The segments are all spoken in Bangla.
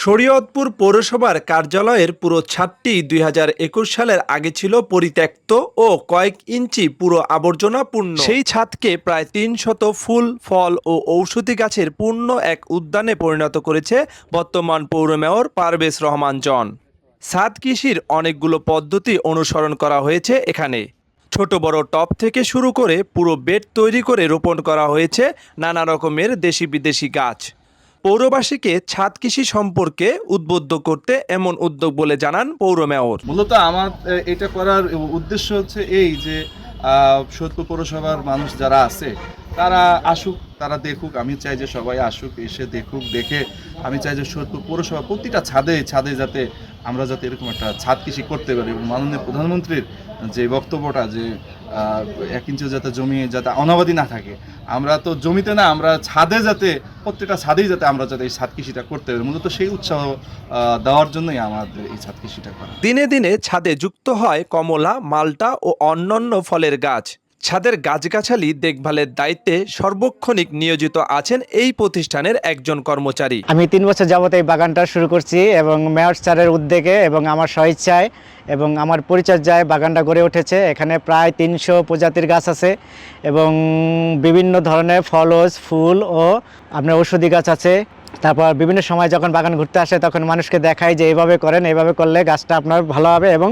শরীয়তপুর পৌরসভার কার্যালয়ের পুরো ছাদটি দুই হাজার একুশ সালের আগে ছিল পরিত্যক্ত ও কয়েক ইঞ্চি পুরো আবর্জনাপূর্ণ সেই ছাদকে প্রায় তিন শত ফুল, ফল ও ঔষধি গাছের পূর্ণ এক উদ্যানে পরিণত করেছে বর্তমান পৌর মেয়র পারভেজ রহমান জন। ছাদ কৃষির অনেকগুলো পদ্ধতি অনুসরণ করা হয়েছে এখানে। ছোট বড় টব থেকে শুরু করে পুরো বেড তৈরি করে রোপণ করা হয়েছে নানা রকমের দেশি বিদেশি গাছ। পৌরবাসীকে ছাদ কৃষি সম্পর্কে উদ্বুদ্ধ করতে এমন উদ্যোগ বলে জানান পৌর মেয়র। মূলত আমার এটা করার উদ্দেশ্য হচ্ছে এই যে আহ, সোদপুর পৌরসভার মানুষ যারা আছে তারা আসুক তারা দেখুক। আমি চাই যে সবাই আসুক এসে দেখুক দেখে। আমি চাই যে সোদপুর পৌরসভা প্রতিটা ছাদে ছাদে যাতে আমরা যাতে এরকম একটা ছাদ কৃষি করতে পারি। এবং মাননীয় প্রধানমন্ত্রীর যে বক্তব্যটা যে এক ইঞ্চি যাতে জমি যাতে অনাবাদি না থাকে। আমরা তো জমিতে না, আমরা ছাদে যাতে, প্রত্যেকটা ছাদেই যাতে আমরা যাতে এই ছাদ কৃষিটা করতে পারি। মূলত সেই উৎসাহ দেওয়ার জন্যই আমাদের এই ছাদ কৃষিটা করা। দিনে দিনে ছাদে যুক্ত হয় কমলা, মালটা ও অন্যান্য ফলের গাছ। ছাদের গাছগাছালি দেখভালের দায়িত্বে সর্বক্ষণিক নিয়োজিত আছেন এই প্রতিষ্ঠানের একজন কর্মচারী। আমি তিন বছর যাবত এই বাগানটা শুরু করছি এবং মেয়র স্যারের উদ্যোগে এবং আমার স্বইচ্ছায় এবং আমার পরিচর্যায় বাগানটা গড়ে উঠেছে। এখানে প্রায় তিনশো প্রজাতির গাছ আছে এবং বিভিন্ন ধরনের ফলজ ফুল ও আপনার ঔষধি গাছ আছে। তারপর বিভিন্ন সময় যখন বাগান ঘুরতে আসে তখন মানুষকে দেখায় যে এইভাবে করেন এইভাবে করলে গাছটা আপনার ভালো হবে এবং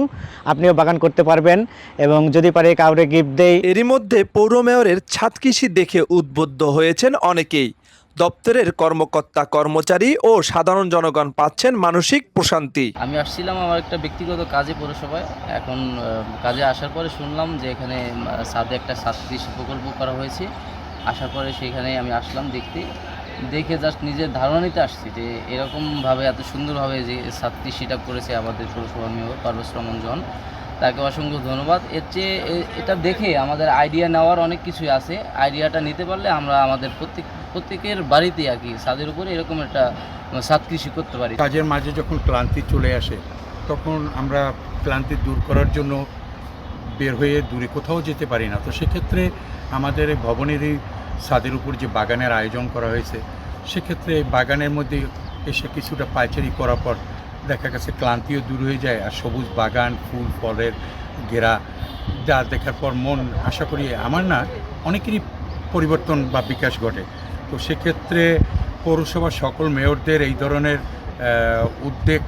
আপনিও বাগান করতে পারবেন এবং যদি পারে কাউরে গিফট দেই। এরই মধ্যে পৌর মেয়রের ছাদ কৃষি দেখে উদ্বুদ্ধ হয়েছেন অনেকেই। দপ্তরের কর্মকর্তা কর্মচারী ও সাধারণ জনগণ পাচ্ছেন মানসিক প্রশান্তি। আমি আসছিলাম আমার একটা ব্যক্তিগত কাজে পৌরসভায়। এখন কাজে আসার পরে শুনলাম যে এখানে সাদে একটা ছাদ কৃষি প্রকল্প করা হয়েছে। আসার পরে সেখানে আমি আসলাম দেখতে। দেখে জাস্ট নিজের ধারণা নিতে আসছি যে এরকমভাবে এত সুন্দরভাবে যে ছাদ কৃষিটা করেছে আমাদের পৌরসভা মেয়র পারভেজ রহমান জন, তাকে অসংখ্য ধন্যবাদ। এর চেয়ে এটা দেখে আমাদের আইডিয়া নেওয়ার অনেক কিছুই আছে। আইডিয়াটা নিতে পারলে আমরা আমাদের প্রত্যেক, প্রত্যেকের বাড়িতে আর কি, ছাদের উপরে এরকম একটা ছাদ কৃষি করতে পারি। কাজের মাঝে যখন ক্লান্তি চলে আসে, তখন আমরা ক্লান্তি দূর করার জন্য বের হয়ে দূরে কোথাও যেতে পারি না। তো সেক্ষেত্রে আমাদের ভবনেরই ছাদের উপর যে বাগানের আয়োজন করা হয়েছে, সেক্ষেত্রে বাগানের মধ্যে এসে কিছুটা পাইচারি করার পর দেখা গেছে ক্লান্তিও দূর হয়ে যায় আর সবুজ বাগান, ফুল, ফলের ঘেরা, যা দেখার পর মন, আশা করি আমার না অনেকেরই পরিবর্তন বা বিকাশ ঘটে। তো সেক্ষেত্রে পৌরসভার সকল মেয়রদের এই ধরনের উদ্যোগ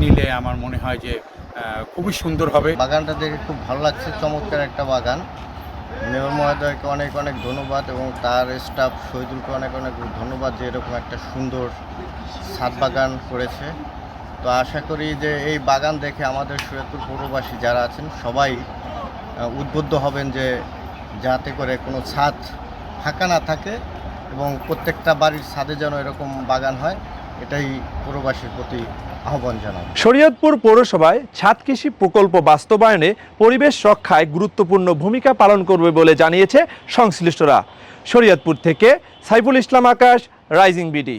নিলে আমার মনে হয় যে খুবই সুন্দর হবে। বাগানটা দেখে খুব ভালো লাগছে, চমৎকার একটা বাগান। মেয়র মহোদয়কে অনেক অনেক ধন্যবাদ এবং তার স্টাফ শহীদুলকে অনেক অনেক ধন্যবাদ যে এরকম একটা সুন্দর ছাদ বাগান করেছে। তো আশা করি যে এই বাগান দেখে আমাদের সুরেতুর পৌরবাসী যারা আছেন সবাই উদ্বুদ্ধ হবেন যে যাতে করে কোনো ছাদ ফাঁকা না থাকে এবং প্রত্যেকটা বাড়ির ছাদে যেন এরকম বাগান হয়। এটাই পৌরবাসীর প্রতি আহ্বান জানাব। শরীয়তপুর পৌরসভায় ছাদ কৃষি প্রকল্প বাস্তবায়নে পরিবেশ রক্ষায় গুরুত্বপূর্ণ ভূমিকা পালন করবে বলে জানিয়েছে সংশ্লিষ্টরা। শরীয়তপুর থেকে সাইফুল ইসলাম আকাশ রাইজিং বিডি